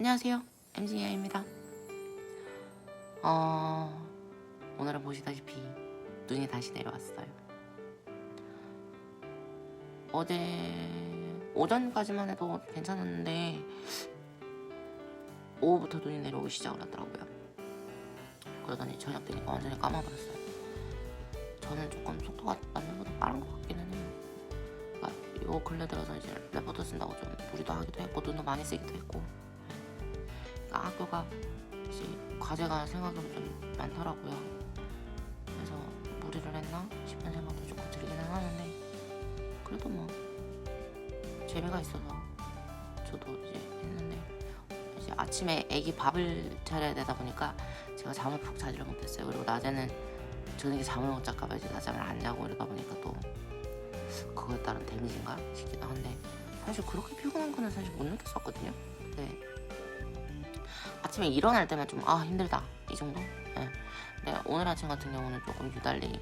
안녕하세요. MZ야입니다. 어, 오늘은 보시다시피 눈이 다시 내려왔어요. 어제 오전까지만 해도 괜찮았는데 오후부터 눈이 내려오기 시작을 하더라고요. 그러더니 저녁 되니까 완전히 감아버렸어요. 저는 조금 속도가 남들보다 빠른 것 같기는 해요. 그러니까 요 근래 들어서 이제 레포트 쓴다고 좀 무리도 하기도 했고 눈도 많이 쓰기도 했고 학교가 이제 과제가 생각보다 좀 많더라고요. 그래서 무리를 했나 싶은 생각도 조금 들기는 하는데 그래도 뭐 재미가 있어서 저도 이제 했는데 이제 아침에 애기 밥을 차려야 되다 보니까 제가 잠을 푹 자지를 못했어요. 그리고 낮에는 저녁에 잠을 못 잘까봐 이제 낮잠을 안 자고 이러다 보니까 또 그거에 따른 데미지인가 싶기도 한데 사실 그렇게 피곤한 거는 사실 못 느꼈었거든요. 근데 아침에 일어날 때만 좀 아 힘들다 이 정도. 예. 근데 오늘 아침 같은 경우는 조금 유달리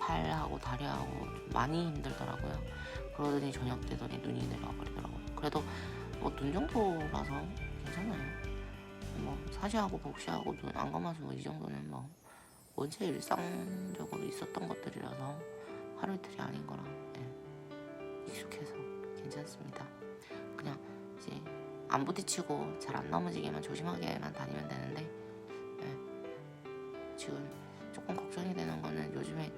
팔하고 다리하고 좀 많이 힘들더라고요. 그러더니 저녁 되더니 눈이 내려와 버리더라고요. 그래도 뭐 눈 정도라서 괜찮아요. 뭐 사시하고 복시하고 눈 안 감아서 뭐 이 정도는 뭐 원체 일상적으로 있었던 것들이라서 하루 이틀이 아닌 거라 예. 익숙해서 괜찮습니다. 그냥 이제 안 부딪히고 잘 안 넘어지게만 조심하게만 다니면 되는데 예. 지금 조금 걱정이 되는 거는 요즘에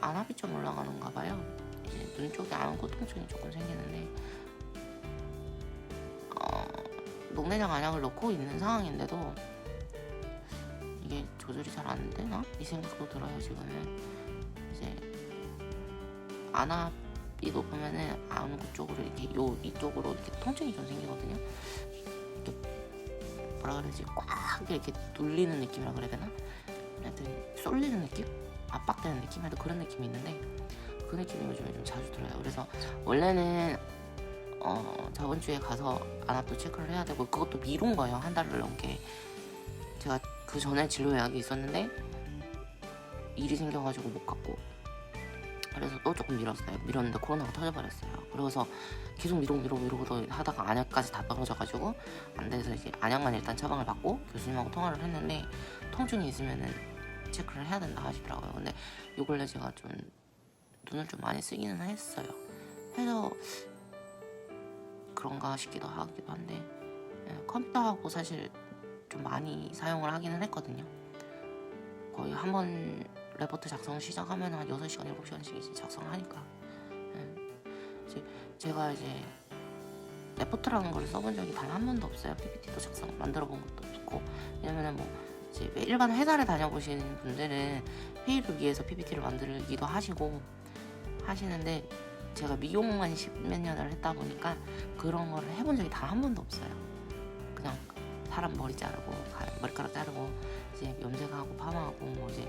안압이 좀 올라가는가 봐요. 이제 눈 쪽에 안구 통증이 조금 생기는데 어, 녹내장 안약을 넣고 있는 상황인데도 이게 조절이 잘 안 되나 이 생각도 들어요 지금은 이제 안압 이 높으면은 안구 쪽으로 이렇게 요 이쪽으로 이렇게 통증이 좀 생기거든요. 이렇게 뭐라 그러지 꽉 이렇게 눌리는 느낌이라 그래야 되나? 하여튼 쏠리는 느낌? 압박되는 느낌? 하여튼 그런 느낌이 있는데 그 느낌이 요즘에 좀 자주 들어요. 그래서 원래는 어, 저번 주에 가서 안압도 체크를 해야 되고 그것도 미룬 거예요. 한 달을 넘게. 제가 그 전에 진료 예약이 있었는데 일이 생겨가지고 못 갔고 그래서 또 조금 미뤘어요. 미뤘는데 코로나가 터져버렸어요. 그래서 계속 미루고 미루고 미루고 하다가 안약까지 다 떨어져가지고 안 돼서 이제 안약만 일단 처방을 받고 교수님하고 통화를 했는데 통증이 있으면은 체크를 해야 된다 하시더라고요. 근데 요 근래 제가 좀 눈을 좀 많이 쓰기는 했어요. 해서 그런가 싶기도 하기도 한데 예, 컴퓨터하고 사실 좀 많이 사용을 하기는 했거든요. 거의 한번 레포트 작성 시작하면 한 6시간, 7시간씩 이제 작성을 하니까 예. 이제 제가 이제 레포트라는 걸 써본 적이 단 한 번도 없어요. PPT도 작성 만들어 본 것도 없고 왜냐면은 뭐 이제 일반 회사를 다녀보시는 분들은 회의를 위해서 PPT를 만들기도 하시고 하시는데 제가 미용만 십몇 년을 했다 보니까 그런 거를 해본 적이 단 한 번도 없어요. 그냥 사람 머리 자르고 가- 머리카락 자르고 이제 염색하고 파마하고 뭐 이제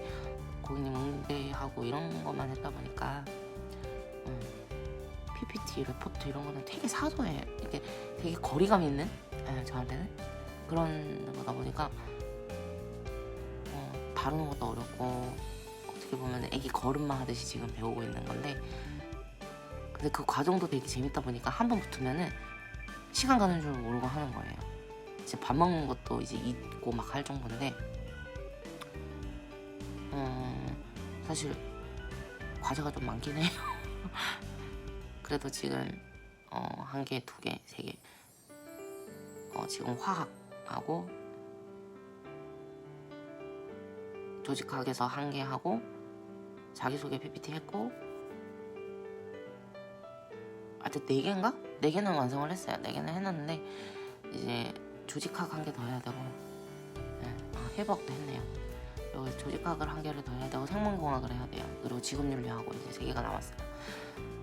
고객님 응대하고 이런 것만 했다 보니까 음, PPT, 레포트 이런 거는 되게 사소해. 이게 되게 거리감 있는 예, 저한테는 그런 거다 보니까 어, 다루는 것도 어렵고 어떻게 보면 애기 걸음마 하듯이 지금 배우고 있는 건데 근데 그 과정도 되게 재밌다 보니까 한 번 붙으면은 시간 가는 줄 모르고 하는 거예요. 이제 밥 먹는 것도 이제 잊고 막 할 정도인데 음, 사실 과제가 좀 많긴 해요. 그래도 지금 어, 한 개, 두 개, 세 개. 어, 지금 화학하고 조직학에서 한 개 하고 자기소개 PPT 했고 하여튼 네 개인가? 네 개는 완성을 했어요. 네 개는 해놨는데 이제 조직학 한 개 더 해야 되고 네, 아, 회복도 했네요. 여기 조직학을 한 개를 더 해야 되고 생명공학을 해야 돼요. 그리고 직업윤리하고 이제 세 개가 남았어요.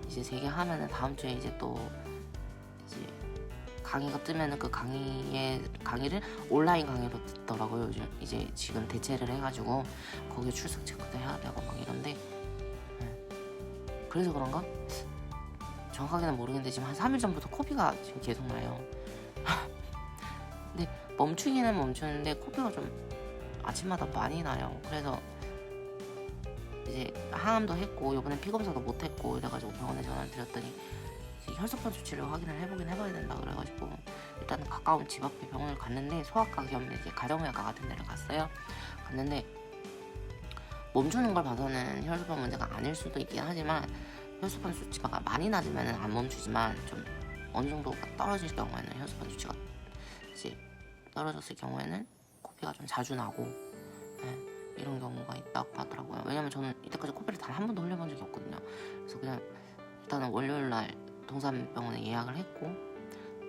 이제 세 개 하면은 다음 주에 이제 또 이제 강의가 뜨면은 그 강의에 강의를 온라인 강의로 듣더라고요. 요즘 이제 지금 대체를 해가지고 거기에 출석 체크도 해야 되고 막 이런데 네. 그래서 그런가? 정확하게는 모르겠는데 지금 한 3일 전부터 코피가 지금 계속 나요. 근데 멈추기는 멈추는데 코피가 좀 아침마다 많이 나요. 그래서 이제 항암도 했고 이번엔 피 검사도 못 했고 이래가지고 병원에 전화를 드렸더니 혈소판 수치를 확인을 해보긴 해봐야 된다 그래가지고 일단 가까운 집 앞에 병원을 갔는데 소아과 겸 이제 가정의학과 같은 데를 갔어요. 갔는데 멈추는 걸 봐서는 혈소판 문제가 아닐 수도 있긴 하지만 혈소판 수치가 많이 낮으면 안 멈추지만 좀 어느 정도가 떨어질 경우에는 혈소판 수치가 이제 떨어졌을 경우에는 코피가 좀 자주 나고 예, 이런 경우가 있다고 하더라고요. 왜냐면 저는 이때까지 코피를 단 한 번도 흘려본 적이 없거든요. 그래서 그냥 일단은 월요일 날 동산병원에 예약을 했고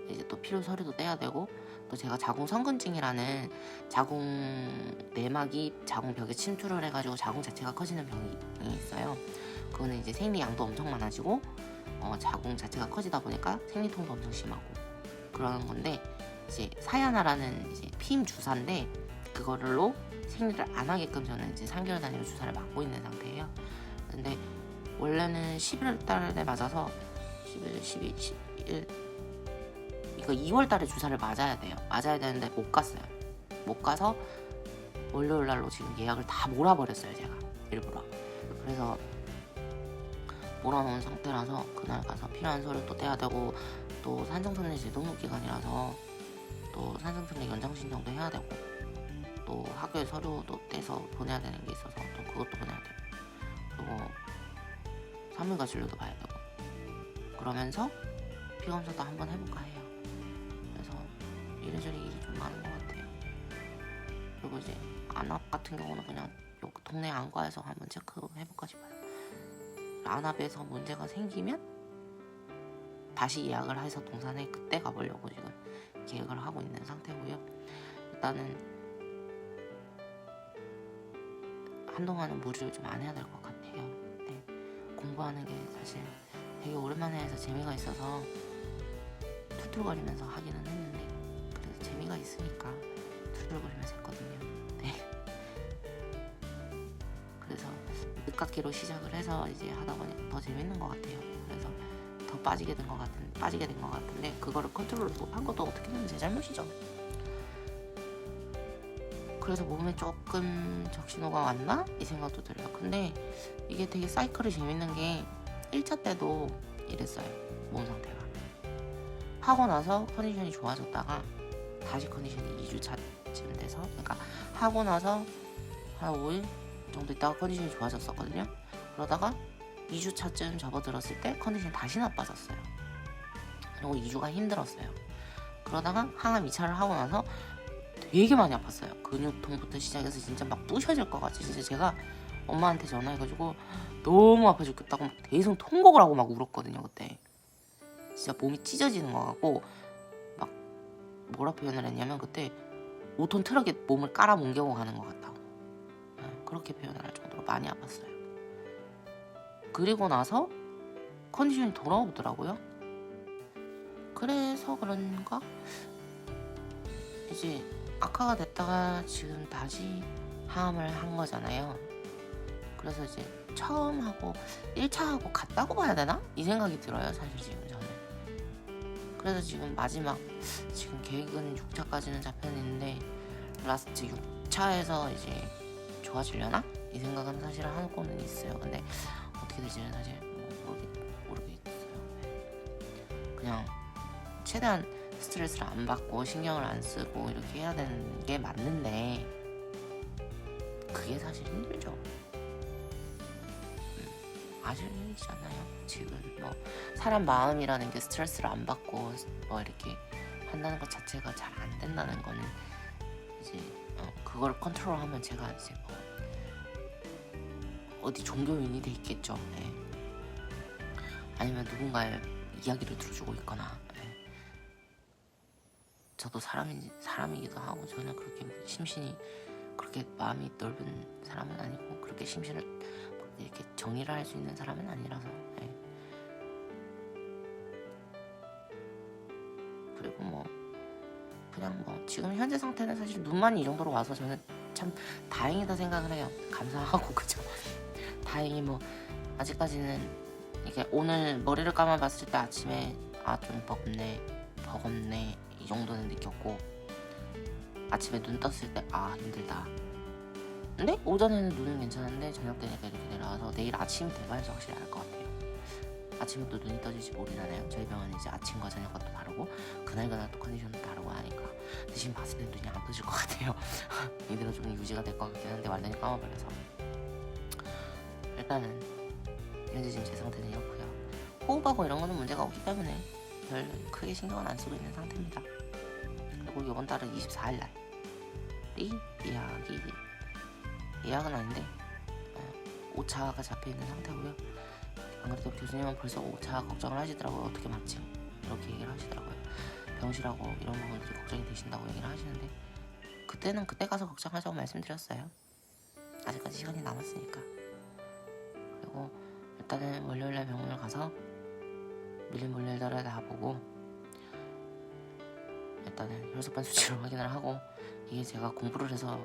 이제 또 필요 서류도 떼야 되고 또 제가 자궁 성근증이라는 자궁 내막이 자궁 벽에 침투를 해가지고 자궁 자체가 커지는 병이 있어요. 그거는 이제 생리 양도 엄청 많아지고 어, 자궁 자체가 커지다 보니까 생리통도 엄청 심하고 그러는 건데 이제 사야나라는 이제 피임 주사인데 그거를로 생리를 안 하게끔 저는 이제 3개월 단위로 주사를 맞고 있는 상태예요. 근데 원래는 11월 달에 맞아서 11, 12, 11 이거 2월 달에 주사를 맞아야 돼요. 맞아야 되는데 못 갔어요. 못 가서 월요일 날로 지금 예약을 다 몰아버렸어요, 제가. 일부러. 그래서 몰아놓은 상태라서 그날 가서 필요한 서류 또 떼야 되고 또 산정선례 재등록 기간이라서 또 산정선례 연장 신청도 해야 되고 또 학교에 서류도 떼서 보내야 되는 게 있어서 또 그것도 보내야 되고 그리고 산물과 진료도 봐야 되고 그러면서 피검사도 한번 해볼까 해요. 그래서 이래저래 일이 좀 많은 것 같아요. 그리고 이제 안압 같은 경우는 그냥 요 동네 안과에서 한번 체크해볼까 싶어요. 안압에서 문제가 생기면 다시 예약을 해서 동산에 그때 가보려고 지금 계획을 하고 있는 상태고요. 일단은 한동안은 무리를 좀 안 해야 될 것 같아요. 네. 공부하는 게 사실 되게 오랜만에 해서 재미가 있어서 툴툴거리면서 하기는 했는데 그래도 재미가 있으니까 툴툴거리면서 했거든요. 네. 그래서 늦깎이로 시작을 해서 이제 하다 보니까 더 재밌는 것 같아요. 그래서 더 빠지게 된 것 같은 빠지게 된 것 같은데 그거를 컨트롤 못한 것도 어떻게 보면 제 잘못이죠. 그래서 몸에 조금 적신호가 왔나 이 생각도 들어요. 근데 이게 되게 사이클이 재밌는 게 1차 때도 이랬어요. 몸 상태가. 하고 나서 컨디션이 좋아졌다가 다시 컨디션이 2주 차쯤 돼서 그러니까 하고 나서 한 5일 정도 있다가 컨디션이 좋아졌었거든요. 그러다가 2주차쯤 접어들었을 때 컨디션이 다시 나빠졌어요. 그리고 2주가 힘들었어요. 그러다가 항암 2차를 하고 나서 되게 많이 아팠어요. 근육통부터 시작해서 진짜 막 부셔질 것 같이 진짜 제가 엄마한테 전화해가지고 너무 아파 죽겠다고 막 대성 통곡을 하고 막 울었거든요 그때. 진짜 몸이 찢어지는 것 같고 막 뭐라 표현을 했냐면 그때 5톤 트럭에 몸을 깔아 뭉개고 가는 것 같다고 네, 그렇게 표현을 할 정도로 많이 아팠어요. 그리고 나서 컨디션이 돌아오더라고요. 그래서 그런가 이제 악화가 됐다가 지금 다시 항암을 한 거잖아요. 그래서 이제 처음 하고 1차 하고 같다고 봐야 되나? 이 생각이 들어요, 사실 지금 저는. 그래서 지금 마지막 지금 계획은 6차까지는 잡혀있는데 라스트 6차에서 이제 좋아지려나? 이 생각은 사실 하고는 있어요. 근데 될지는 사실 뭐 모르겠, 모르 겠어요. 네. 그냥 최대한 스트레스를 안 받고 신경을 안 쓰고 이렇게 해야 되는 게 맞는데 그게 사실 힘들죠. 음, 아시잖아요. 지금 뭐 사람 마음이라는 게 스트레스를 안 받고 뭐 이렇게 한다는 것 자체가 잘 안 된다는 거는 이제 어, 그걸 컨트롤하면 제가 이제 뭐 어디 종교인이 돼 있겠죠. 네. 아니면 누군가의 이야기를 들어주고 있거나. 네. 저도 사람이 사람이기도 하고 저는 그렇게 심신이 그렇게 마음이 넓은 사람은 아니고 그렇게 심신을 막 이렇게 정의를 할 수 있는 사람은 아니라서. 네. 그리고 뭐 그냥 뭐 지금 현재 상태는 사실 눈만 이 정도로 와서 저는 참 다행이다 생각을 해요. 감사하고 그죠. 다행히 뭐 아직까지는 이게 오늘 머리를 감아봤을 때 아침에 아 좀 버겁네 버겁네 이 정도는 느꼈고 아침에 눈 떴을 때 아 힘들다 근데 오전에는 눈은 괜찮은데 저녁 되니까 이렇게 내려와서 내일 아침이 돼봐야지 확실히 알 것 같아요 아침부터 눈이 떠질지 모르잖아요. 저희 병원은 이제 아침과 저녁과 또 다르고 그날그날 또 컨디션도 다르고 하니까 대신 봤을 때 눈이 안 떠질 것 같아요. 이대로 좀 유지가 될 것 같긴 한데 완전히 감아버려서 일단은 현재 지금 제 상태는 이렇고요. 호흡하고 이런 거는 문제가 없기 때문에 별 크게 신경은 안 쓰고 있는 상태입니다. 그리고 이번 달은 24일 날이 예약이 예약은 아닌데 어, 오차가 잡혀 있는 상태고요. 안 그래도 교수님은 벌써 오차 걱정을 하시더라고요. 어떻게 맞지? 이렇게 얘기를 하시더라고요. 병실하고 이런 부분들이 걱정이 되신다고 얘기를 하시는데 그때는 그때 가서 걱정하자고 말씀드렸어요. 아직까지 시간이 남았으니까. 일단은 월요일날 병원을 가서 밀린 볼일들을 다 보고 일단은 혈소판 수치를 확인을 하고 이게 제가 공부를 해서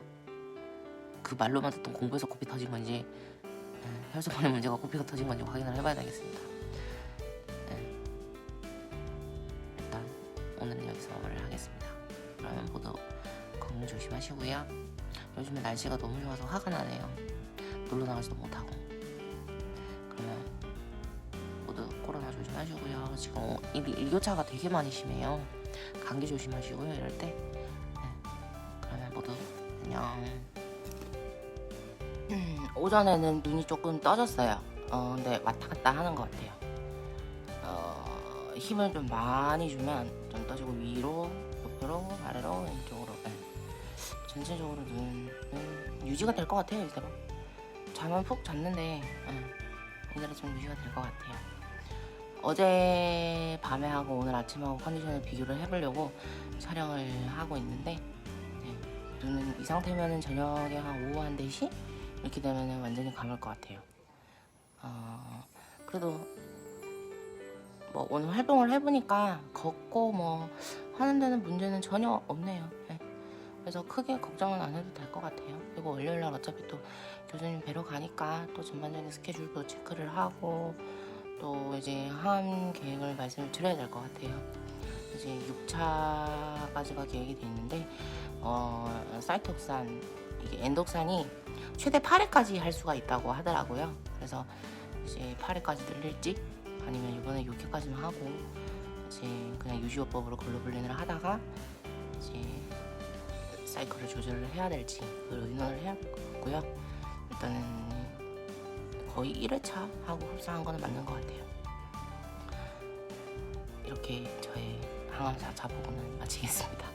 그 말로만 듣던 공부에서 코피 터진 건지 예, 혈소판에 문제가 코피가 터진 건지 확인을 해봐야 되겠습니다. 예. 일단 오늘은 여기서 마무리를 하겠습니다. 그러면 모두 건강 조심하시고요. 요즘에 날씨가 너무 좋아서 화가 나네요. 놀러 나가지도 못하고. 조심하시고요. 지금 어, 일, 일교차가 되게 많이 심해요. 감기 조심하시고요. 이럴 때. 네. 그러면 모두 안녕. 음, 오전에는 눈이 조금 떠졌어요. 어, 근데 왔다 갔다 하는 것 같아요. 어, 힘을 좀 많이 주면 좀 떠지고 위로, 옆으로, 아래로, 왼쪽으로. 네. 전체적으로 눈은 유지가 될 것 같아요, 이대로. 잠은 푹 잤는데, 네. 이대로 좀 유지가 될 것 같아요. 어제 밤에 하고 오늘 아침하고 컨디션을 비교를 해보려고 촬영을 하고 있는데, 네. 눈은 이 상태면은 저녁에 한 오후 한 4시? 이렇게 되면은 완전히 감을 것 같아요. 어, 그래도 뭐 오늘 활동을 해보니까 걷고 뭐 하는 데는 문제는 전혀 없네요. 네. 그래서 크게 걱정은 안 해도 될 것 같아요. 그리고 월요일 날 어차피 또 교수님 뵈러 가니까 또 전반적인 스케줄도 체크를 하고 또 이제 항암 계획을 말씀을 드려야 될 것 같아요. 이제 6차까지가 계획이 돼 있는데 어, 사이톡산 이게 엔독산이 최대 8회까지 할 수가 있다고 하더라고요. 그래서 이제 8회까지 늘릴지 아니면 이번에 6회까지만 하고 이제 그냥 유지요법으로 글로불린을 하다가 이제 사이클을 조절을 해야 될지 그걸 의논을 해야 될 것 같고요. 일단은 거의 1회차 하고 흡사한 거는 맞는 것 같아요. 이렇게 저의 항암 4차 보고는 마치겠습니다.